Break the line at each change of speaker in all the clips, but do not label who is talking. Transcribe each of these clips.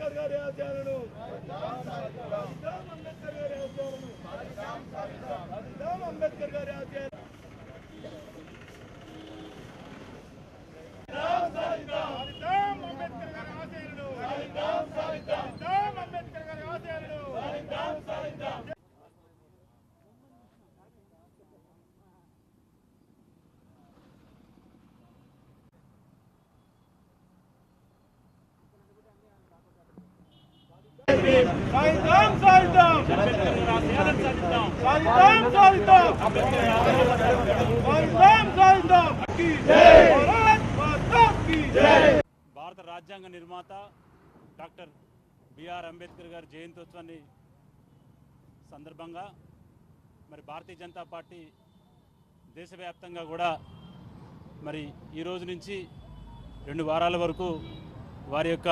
అంబేద్కర్ గారి ఆశయాలను సాధిద్దాం అంబేద్కర్ గారి ఆశయాలను సాధిద్దాం అంబేద్కర్ గారి ఆశయాలను సాధిద్దాం అంబేద్కర్ గారి ఆశయాలను సాధిద్దాం అంబేద్కర్ గారి ఆశయాలను సాధిద్దాం సాధిద్దాం సాధిద్దాం సాధిద్దాం సాధిద్దాం భారత
రాజ్యాంగ నిర్మాత డాక్టర్ బిఆర్ అంబేద్కర్ గారి జయంతోత్సవాన్ని సందర్భంగా మరి భారతీయ జనతా పార్టీ దేశవ్యాప్తంగా కూడా మరి ఈ రోజు నుంచి రెండు వారాల వరకు వారి యొక్క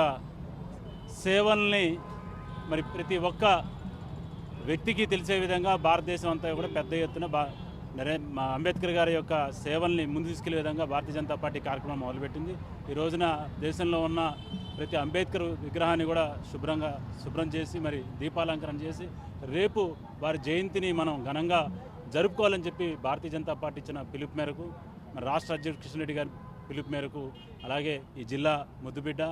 సేవల్ని మరి ప్రతి ఒక్క వ్యక్తికి తెలిసే విధంగా భారతదేశం అంతా కూడా పెద్ద ఎత్తున బా మా అంబేద్కర్ గారి యొక్క సేవల్ని ముందు తీసుకెళ్ళే విధంగా భారతీయ జనతా పార్టీ కార్యక్రమం మొదలుపెట్టింది. ఈ రోజున దేశంలో ఉన్న ప్రతి అంబేద్కర్ విగ్రహాన్ని కూడా శుభ్రంగా శుభ్రం చేసి మరి దీపాలంకరణ చేసి రేపు వారి జయంతిని మనం ఘనంగా జరుపుకోవాలని చెప్పి భారతీయ జనతా పార్టీ ఇచ్చిన పిలుపు మేరకు మన రాష్ట్ర అధ్యక్షుడు కిషన్ గారి పిలుపు మేరకు అలాగే ఈ జిల్లా ముద్దుబిడ్డ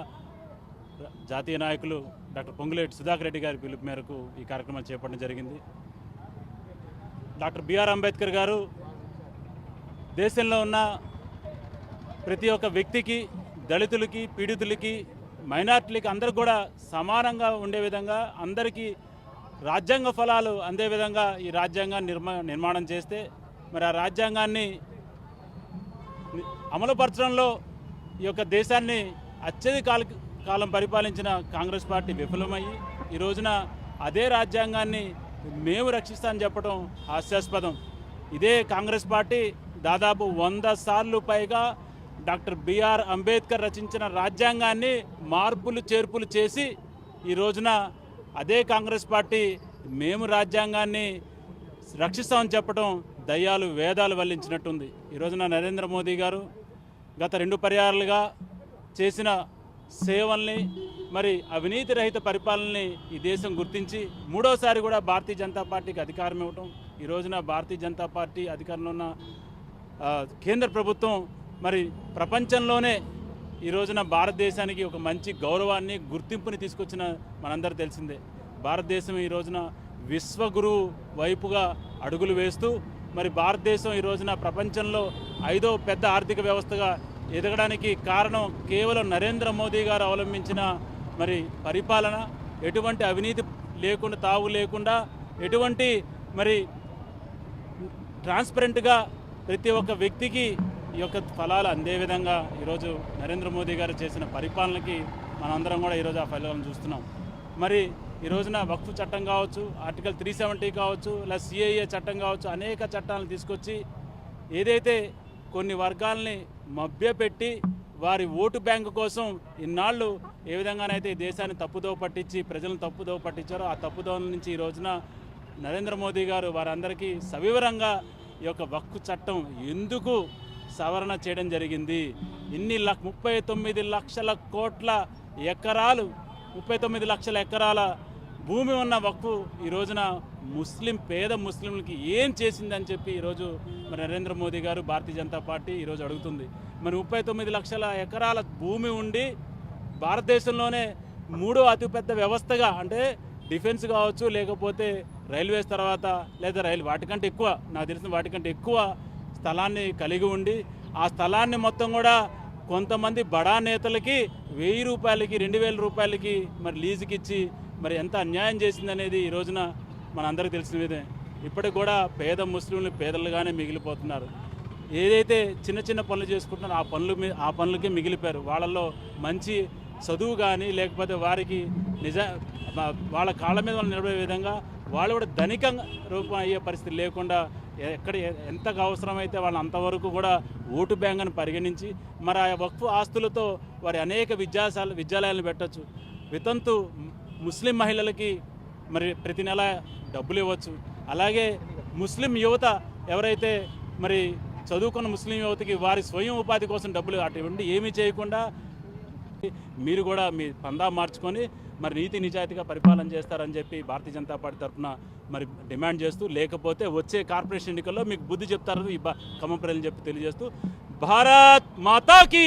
జాతీయ నాయకులు డాక్టర్ పొంగులేటి సుధాకర్ రెడ్డి గారి పిలుపు మేరకు ఈ కార్యక్రమాలు చేపట్టడం జరిగింది. డాక్టర్ బిఆర్ అంబేద్కర్ గారు దేశంలో ఉన్న ప్రతి ఒక్క వ్యక్తికి దళితులకి పీడితులకి మైనార్టీలకి అందరికి కూడా సమానంగా ఉండే విధంగా అందరికీ రాజ్యాంగ ఫలాలు అందే విధంగా ఈ రాజ్యాంగాన్ని నిర్మా నిర్మాణం చేస్తే మరి ఆ రాజ్యాంగాన్ని అమలుపరచడంలో ఈ యొక్క దేశాన్ని అత్యధిక కాలం పరిపాలించిన కాంగ్రెస్ పార్టీ విఫలమయ్యి ఈ రోజున అదే రాజ్యాంగాన్ని మేము రక్షిస్తామని చెప్పడం హాస్యాస్పదం. ఇదే కాంగ్రెస్ పార్టీ దాదాపు వంద సార్లు పైగా డాక్టర్ బిఆర్ అంబేద్కర్ రచించిన రాజ్యాంగాన్ని మార్పులు చేర్పులు చేసి ఈ రోజున అదే కాంగ్రెస్ పార్టీ మేము రాజ్యాంగాన్ని రక్షిస్తామని చెప్పడం దయ్యాలు వేదాలు వల్లించినట్టుంది. ఈ రోజున నరేంద్ర మోదీ గారు గత రెండు పర్యాలుగా చేసిన సేవల్ని మరి అవినీతి రహిత పరిపాలనని ఈ దేశం గుర్తించి మూడోసారి కూడా భారతీయ జనతా పార్టీకి అధికారం ఇవ్వటం. ఈ రోజున భారతీయ జనతా పార్టీ అధికారంలో ఉన్న కేంద్ర ప్రభుత్వం మరి ప్రపంచంలోనే ఈ రోజున భారతదేశానికి ఒక మంచి గౌరవాన్ని గుర్తింపుని తీసుకొచ్చిన మనందరూ తెలిసిందే. భారతదేశం ఈ రోజున విశ్వగురువు వైపుగా అడుగులు వేస్తూ మరి భారతదేశం ఈ రోజున ప్రపంచంలో ఐదో పెద్ద ఆర్థిక వ్యవస్థగా ఎదగడానికి కారణం కేవలం నరేంద్ర మోదీ గారు అవలంబించిన మరి పరిపాలన ఎటువంటి అవినీతి లేకుండా తావు లేకుండా ఎటువంటి మరి ట్రాన్స్పరెంట్గా ప్రతి ఒక్క వ్యక్తికి ఈ యొక్క ఫలాలు అందే విధంగా ఈరోజు నరేంద్ర మోదీ గారు చేసిన పరిపాలనకి మనందరం కూడా ఈరోజు ఆ ఫలాలను చూస్తున్నాం. మరి ఈ రోజున వక్ఫ్ చట్టం కావచ్చు ఆర్టికల్ త్రీ సెవెంటీ కావచ్చు లేదా సిఐఏ చట్టం కావచ్చు అనేక చట్టాలను తీసుకొచ్చి ఏదైతే కొన్ని వర్గాల్ని మభ్యపెట్టి వారి ఓటు బ్యాంకు కోసం ఇన్నాళ్ళు ఏ విధంగానైతే ఈ దేశాన్ని తప్పుదోవ పట్టించి ప్రజలను తప్పుదోవ పట్టించారో ఆ తప్పుదోవ నుంచి ఈ రోజున నరేంద్ర మోదీ గారు వారందరికీ సవివరంగా ఈ యొక్క వక్కు చట్టం ఎందుకు సవరణ చేయడం జరిగింది? ఇన్ని లక్ష ముప్పై తొమ్మిది లక్షల కోట్ల ఎకరాలు ముప్పై తొమ్మిది లక్షల ఎకరాల భూమి ఉన్న వక్ఫు ఈ రోజున ముస్లిం పేద ముస్లింలకి ఏం చేసిందని చెప్పి ఈరోజు మరి నరేంద్ర మోదీ గారు భారతీయ జనతా పార్టీ ఈరోజు అడుగుతుంది. మరి ముప్పై తొమ్మిది లక్షల ఎకరాల భూమి ఉండి భారతదేశంలోనే మూడో అతిపెద్ద వ్యవస్థగా అంటే డిఫెన్స్ కావచ్చు లేకపోతే రైల్వేస్ తర్వాత లేదా రైలు వాటికంటే ఎక్కువ నాకు తెలిసిన వాటికంటే ఎక్కువ స్థలాన్ని కలిగి ఉండి ఆ స్థలాన్ని మొత్తం కూడా కొంతమంది బడా నేతలకి వెయ్యి రూపాయలకి రెండు వేల రూపాయలకి మరి లీజుకి ఇచ్చి మరి ఎంత అన్యాయం చేసిందనేది ఈ రోజున మనందరికీ తెలిసిన విధే. ఇప్పటికి కూడా పేద ముస్లింలు పేదలుగానే మిగిలిపోతున్నారు. ఏదైతే చిన్న చిన్న పనులు చేసుకుంటున్నారో ఆ పనులు ఆ పనులకే మిగిలిపోయారు. వాళ్ళల్లో మంచి చదువు కానీ లేకపోతే వారికి నిజ వాళ్ళ కాళ్ళ మీద వాళ్ళు నిలబడే విధంగా వాళ్ళు కూడా ధనికంగా రూపం అయ్యే పరిస్థితి లేకుండా ఎక్కడ ఎ- ఎంతకు అవసరమైతే వాళ్ళు అంతవరకు కూడా ఓటు బ్యాంక్ అని పరిగణించి మరి ఆ వక్ఫ్ ఆస్తులతో వారి అనేక విద్యాశాల విద్యాలయాలను పెట్టచ్చు. వితంతు ముస్లిం మహిళలకి మరి ప్రతి నెల డబ్బులు ఇవ్వచ్చు. అలాగే ముస్లిం యువత ఎవరైతే మరి చదువుకున్న ముస్లిం యువతకి వారి స్వయం ఉపాధి కోసం డబ్బులు అటువంటి ఏమీ చేయకుండా మీరు కూడా మీ పందా మార్చుకొని మరి నీతి నిజాయితీగా పరిపాలన చేస్తారని చెప్పి భారతీయ జనతా పార్టీ తరఫున మరి డిమాండ్ చేస్తూ లేకపోతే వచ్చే కార్పొరేషన్ ఎన్నికల్లో మీకు బుద్ధి చెప్తారని ఈ బా- ఖమ్మం ప్రజలు చెప్పి తెలియజేస్తూ భారత్ మాతాకి!